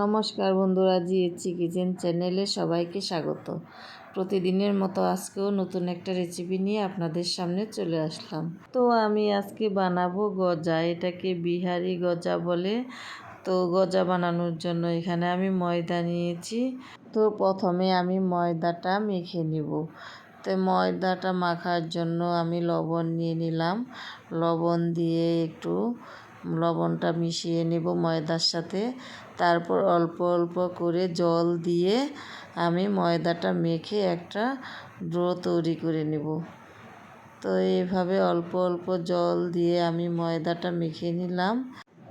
নমস্কার বন্ধুরা জিএচি কিচেন চ্যানেলে সবাইকে স্বাগত। প্রতিদিনের মতো আজকেও নতুন একটা রেসিপি নিয়ে আপনাদের সামনে চলে আসলাম। তো আমি আজকে বানাবো গজা, এটাকে বিহারি গজা বলে। তো গজা বানানোর জন্য এখানে আমি ময়দা নিয়েছি। তো প্রথমে আমি ময়দাটা মেখে নিব। তো ময়দাটা মাখার জন্য আমি লবণ নিয়ে নিলাম। লবণ দিয়ে একটু লবণটা মিশিয়ে নেব ময়দার সাথে। তারপর অল্প অল্প করে জল দিয়ে আমি ময়দাটা মেখে একটা ড্রো তৈরি করে নেব। তো এইভাবে অল্প অল্প জল দিয়ে আমি ময়দাটা মেখে নিলাম।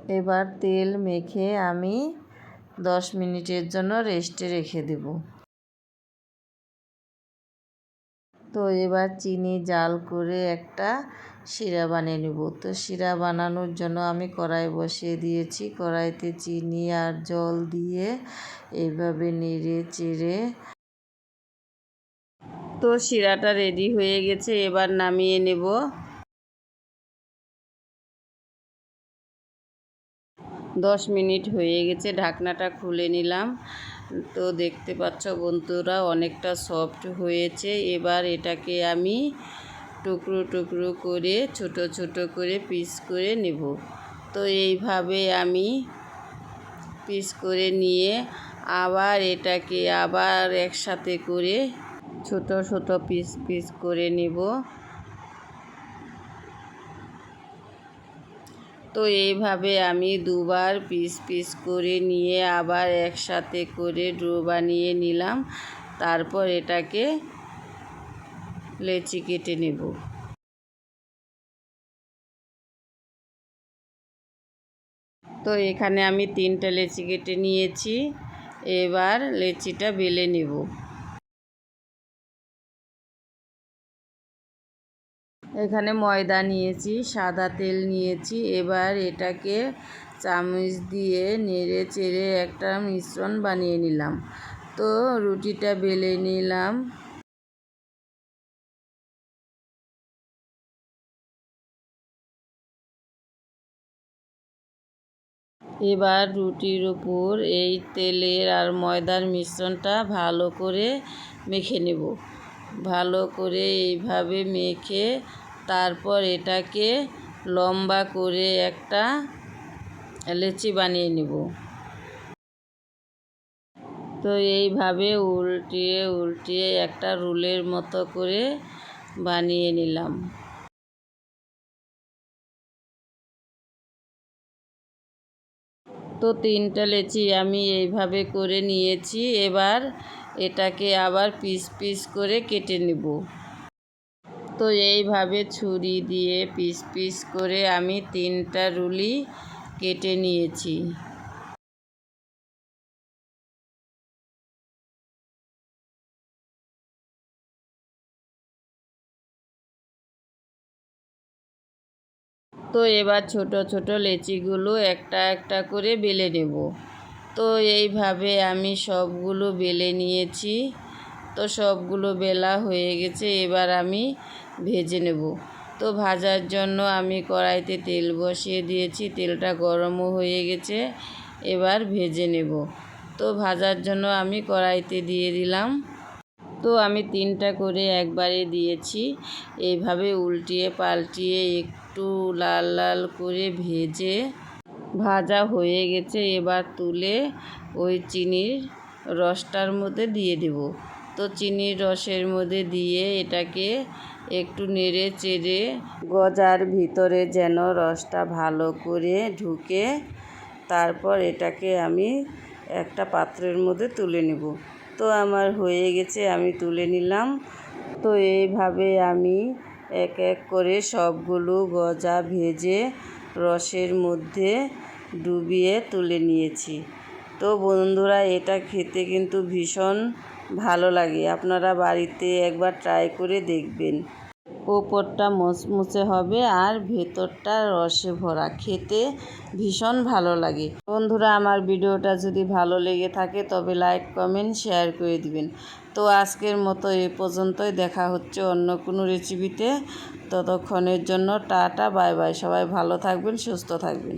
এবার তেল মেখে আমি দশ মিনিটের জন্য রেস্টে রেখে দেব। তো এবার চিনি জাল করে একটা শিরা বানিয়ে নেব। তো শিরা বানানোর জন্য আমি কড়াই বসিয়ে দিয়েছি। কড়াইতে চিনি আর জল দিয়ে এইভাবে নেড়ে চেড়ে তো শিরাটা রেডি হয়ে গেছে, এবার নামিয়ে নেব। দশ মিনিট হয়ে গেছে, ঢাকনাটা খুলে নিলাম। তো দেখতে পাচ্ছ বন্ধুরা, অনেকটা সফট হয়েছে। এবার এটাকে আমি টুকরো টুকরো করে, ছোট ছোট করে পিস করে নেব। তো এইভাবে আমি পিস করে নিয়ে আবার এটাকে আবার একসাথে করে ছোট ছোট পিস পিস করে নেব। তো এইভাবে আমি দুবার পিস পিস করে নিয়ে আবার একসাথে করে ড্রো বানিয়ে নিলাম। তারপর এটাকে লেচি কেটে নেব। তো এখানে আমি তিনটা লেচি কেটে নিয়েছি। এবার লেচিটা বেলে নেব। এখানে ময়দা নিয়েছি, সাদা তেল নিয়েছি। এবার এটাকে চামচ দিয়ে নেড়ে চেড়ে একটা মিশ্রণ বানিয়ে নিলাম। তো রুটিটা বেলে নিলাম। এবার রুটির উপর এই তেলের আর ময়দার মিশ্রণটা ভালো করে মেখে নেব। ভালো করে এইভাবে মেখে তারপর এটাকে লম্বা করে একটা লেচি বানিয়ে নেব। তো এইভাবে উল্টিয়ে উল্টিয়ে একটা রুলের মতো করে বানিয়ে নিলাম। তো তিনটা লেচি আমি এইভাবে করে নিয়েছি, এবার এটাকে আবার পিস পিস করে কেটে নেব। তো এইভাবে ছুরি দিয়ে পিস পিস করে আমি তিনটা রুলি কেটে নিয়েছি। তো এবার ছোট ছোট লেচিগুলো একটা একটা করে বেলে নেব। তো এইভাবে আমি সবগুলো বেলে নিয়েছি। তো সবগুলো বেলা হয়ে গেছে, এবার আমি ভেজে নেব। তো ভাজার জন্য আমি কড়াইতে তেল বসিয়ে দিয়েছি, তেলটা গরমও হয়ে গেছে, এবার ভেজে নেব। তো ভাজার জন্য আমি কড়াইতে দিয়ে দিলাম। তো আমি তিনটা করে একবারে দিয়েছি। এইভাবে উল্টিয়ে পাল্টিয়ে একটু লাল লাল করে ভেজে ভাজা হয়ে গেছে। এবার তুলে ওই চিনির রসটার মধ্যে দিয়ে দেব। তো চিনির রসের মধ্যে দিয়ে এটাকে একটু নেড়ে চেড়ে গজার ভিতরে যেন রসটা ভালো করে ঢুকে, তারপর এটাকে আমি একটা পাত্রের মধ্যে তুলে নেব। তো আমার হয়ে গেছে, আমি তুলে নিলাম। তো এইভাবে আমি এক এক করে সবগুলো গজা ভেজে রসের মধ্যে ডুবিয়ে তুলে নিয়েছি। তো বন্ধুরা, এটা খেতে কিন্তু ভীষণ ভালো লাগে। আপনারা বাড়িতে একবার ট্রাই করে দেখবেন। ওপরটা মুচমুচে হবে আর ভেতরটা রসে ভরা। খেতে ভীষণ ভালো লাগে। বন্ধুরা, আমার ভিডিওটা যদি ভালো লেগে থাকে তবে লাইক, কমেন্ট, শেয়ার করে দিবেন। তো আজকের মতো এ পর্যন্তই। দেখা হচ্ছে অন্য কোনো রেসিপিতে ততক্ষণের জন্য টাটা, বাই বাই। সবাই ভালো থাকবেন, সুস্থ থাকবেন।